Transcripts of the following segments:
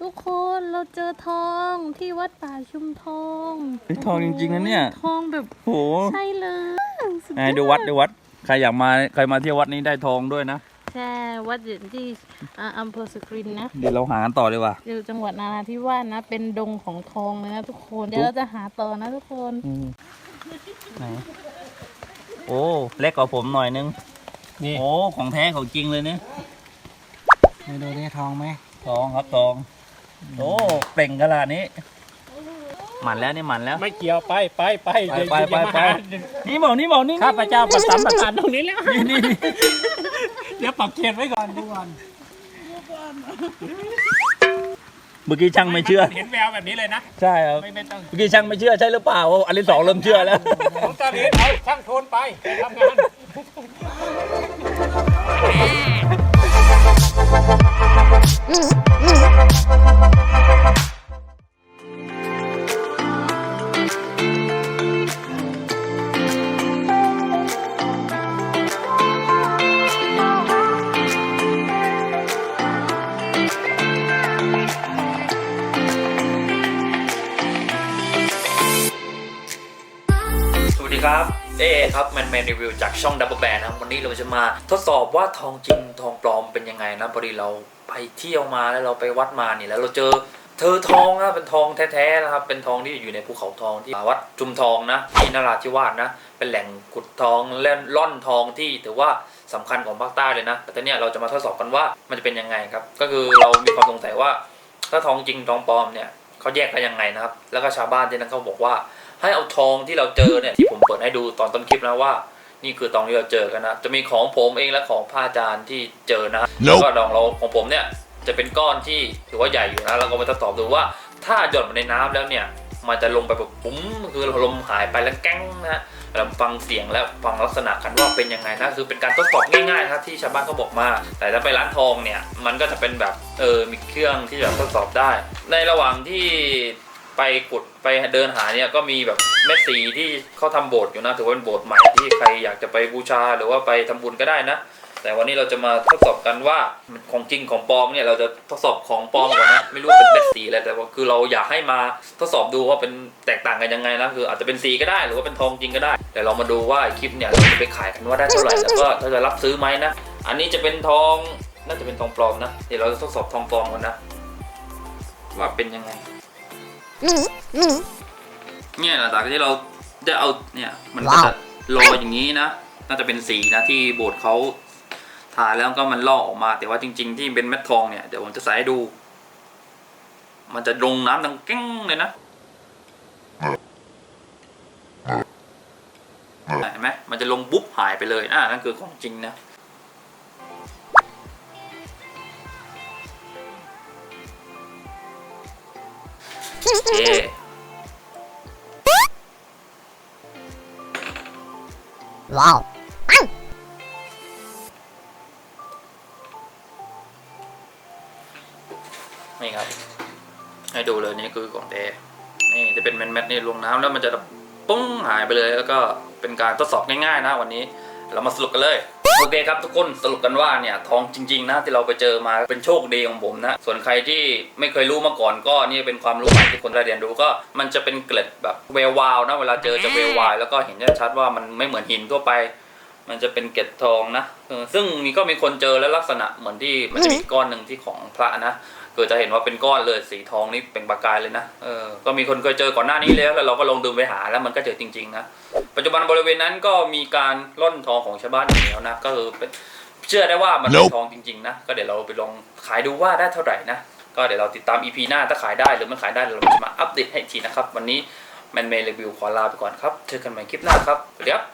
ทุกคนเราเจอทองที่วัดป่าชุมทองเฮ้ยทองจริงๆนะเนี่ย ทองแบบโหใช่เลยสุไหนดูวัดดูวัด ใครอยากมาใครมาเที่ยววัดนี้ได้ทองด้วยนะ ใช่วัดอยู่ที่อ่าอำเภอสกรินนะเดี๋ยวเราหากันต่อเลยว่ะ อยู่จังหวัดนาราธิวาสนะ เป็นดงของทองเลยนะทุกคน เดี๋ยวเราจะหาต่อนะทุกคนอืมไหนโอ้เล็กกว่าผมหน่อยนึง นี่โอ้ ของแท้ของจริงเลยเนี่ยไปดูได้ทองไหมทองครับทอง โอ้เปล่งขนาดนี้ หมันแล้วนี่หมันแล้ว ไม่เกี่ยวไปไปไปไปเดี๋ยวไปไปอย่ามาไปหานี่บอกนี่บอกนี่ข้าพเจ้าประสานประสานตรงนี้แล้วนี่นี่เดี๋ยวปักเขตไว้ก่อนดูก่อนเมื่อกี้ช่างไม่เชื่อ เห็นแววแบบนี้เลยนะใช่ครับไม่ไม่ต้องเมื่อกี้ช่างไม่เชื่อใช่หรือเปล่าอันที่สองเริ่มเชื่อแล้วผมตอนนี้เอาช่างโทนไปไปทำงาน ดีครับ เอ๊ครับแมนแมนรีวิวจากช่องดับเบิลแบนนะครับวันนี้เราจะมาทดสอบว่าทองจริงทองปลอมเป็นยังไงนะพอดีเราไปเที่ยวมาแล้วเราไปวัดมาเนี่ยแล้วเราเจอเธอทองนะเป็นทองแท้ๆนะครับเป็นทองที่อยู่ในภูเขาทองที่วัดจุมทองนะที่นราธิวาสนะ เป็นแหล่งขุดทองและล่อนทองที่ถือว่าสำคัญของภาคใต้เลยนะแต่เนี้ยเราจะมาทดสอบกันว่ามันจะเป็นยังไงครับ ก็คือเรามีความสงสัยว่าถ้าทองจริงทองปลอมเนี่ยเขาแยกกันยังไงนะครับ แล้วก็ชาวบ้านที่นั่นเขาบอกว่า ให้เอาทองที่เราเจอเนี่ยที่ผมเปิดให้ดูตอนต้นคลิปนะว่า นี่คือทองที่เราเจอกันนะ จะมีของผมเองและของพระอาจารย์ที่เจอนะแล้วก็ดองเราของผมเนี่ยจะเป็นก้อนที่ถือว่าใหญ่อยู่นะเราก็มาทดสอบดูว่าถ้าหย่อนมาในน้ำแล้วเนี่ย มันจะลงไปแบบปุ้มคือลมหายไปแล้วแก้งนะเราฟังเสียงและฟังลักษณะกันว่าเป็นยังไงนะคือเป็นการทดสอบง่ายๆนะที่ชาวบ้านเขาบอกมา แต่ถ้าไปร้านทองเนี่ยมันก็จะเป็นแบบเออมีเครื่องที่จะทดสอบได้ ในระหว่างที่ ไปขุดไปเดินหาเนี่ยก็มีแบบแม่สีที่เขาทำโบสถ์อยู่นะถือว่าเป็นโบสถ์ใหม่ที่ใครอยากจะไปบูชาหรือว่าไปทำบุญก็ได้นะ แต่วันนี้เราจะมาทดสอบกันว่าของจริงของปลอมเนี่ยเราจะทดสอบของปลอมก่อนนะไม่รู้เป็นเม็ดสีอะไรแต่ว่าคือเราอยากให้มาทดสอบดูว่าเป็นแตกต่างกันยังไงนะคืออาจจะเป็นสีก็ได้หรือว่าเป็นทองจริงก็ได้ แต่เรามาดูว่าไอคลิปเนี่ยเราจะไปขายกันว่าได้เท่าไหร่แล้วก็เราจะรับซื้อไหมนะอันนี้จะเป็นทองน่าจะเป็นทองปลอมนะเดี๋ยวเราจะทดสอบทองปลอมกันนะว่าเป็นยังไง เนี่ยหลังจากที่เราได้เอาเนี่ยมันก็จะลอยอย่างนี้นะน่าจะเป็นสีนะที่โบสถ์เขาทาแล้วก็มันลอกออกมา แต่ว่าจริง ๆ ที่เป็นเม็ดทองเนี่ยเดี๋ยวผมจะใส่ให้ดู มันจะลงน้ำดังแก้งเลยนะเห็นไหมมันจะลงบุ๊บหายไปเลยอ่านั่นคือของจริงนะ โอเค Wow. นี่ครับ ให้ดูเลยนี่คือของแท้นี่จะเป็นแมทๆนี่ลงน้ำแล้วมันจะปุ้งหายไปเลย แล้วก็เป็นการทดสอบง่ายๆนะวันนี้ เรามาสรุปกันเลยโอเคครับทุกคนสรุปกันว่าเนี่ยทองจริง ๆ นะที่เราไปเจอมาเป็นโชคดีของผมนะ ส่วนใครที่ไม่เคยรู้มาก่อนก็นี่เป็นความรู้ใหม่ที่คนได้เรียนรู้ก็มันจะเป็นเกล็ดแบบเวววาวนะเวลาเจอจะเวววายแล้วก็เห็นชัดๆว่ามันไม่เหมือนหินทั่วไป มันจะเป็นเกล็ดทองนะเออซึ่งมีก็มีคนเจอแล้วลักษณะเหมือนที่มันจะมีก้อนหนึ่งที่ของพระนะ คือจะเห็นว่าเป็นก้อนเลยสีทองนี่เป็นประกายเลยนะเออก็มีคนเคยเจอก่อนหน้านี้แล้วแล้วเราก็ลงดูไปหาแล้วมันก็เจอจริงๆนะปัจจุบันบริเวณนั้นก็มีการล่อนทองของชาวบ้านอยู่แล้วนะก็คือเป็นเชื่อได้ว่ามันเป็น Nope ทองจริงๆนะก็เดี๋ยวเราไปลองขายดูว่าได้เท่าไหร่นะก็เดี๋ยวเราติดตาม EP หน้าถ้าขายได้หรือไม่ขายได้เดี๋ยวเราจะมาอัปเดตให้อีกทีนะครับ วันนี้แมนเมย์รีวิวขอลาไปก่อนครับเจอกันใหม่คลิปหน้าครับสวัสดีครับ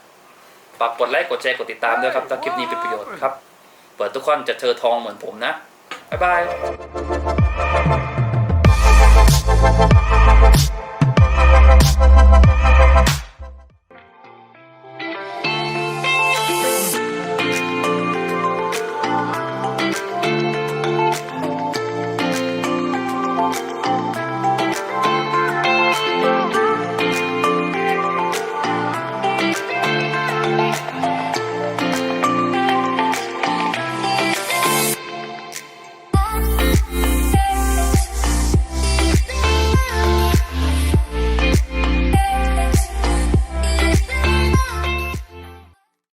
ฝากกดไลค์กดแชร์กดติดตามด้วยครับถ้าคลิปนี้เป็นประโยชน์ครับ เปิดทุกคนจะเจอทองเหมือนผมนะ บ๊ายบาย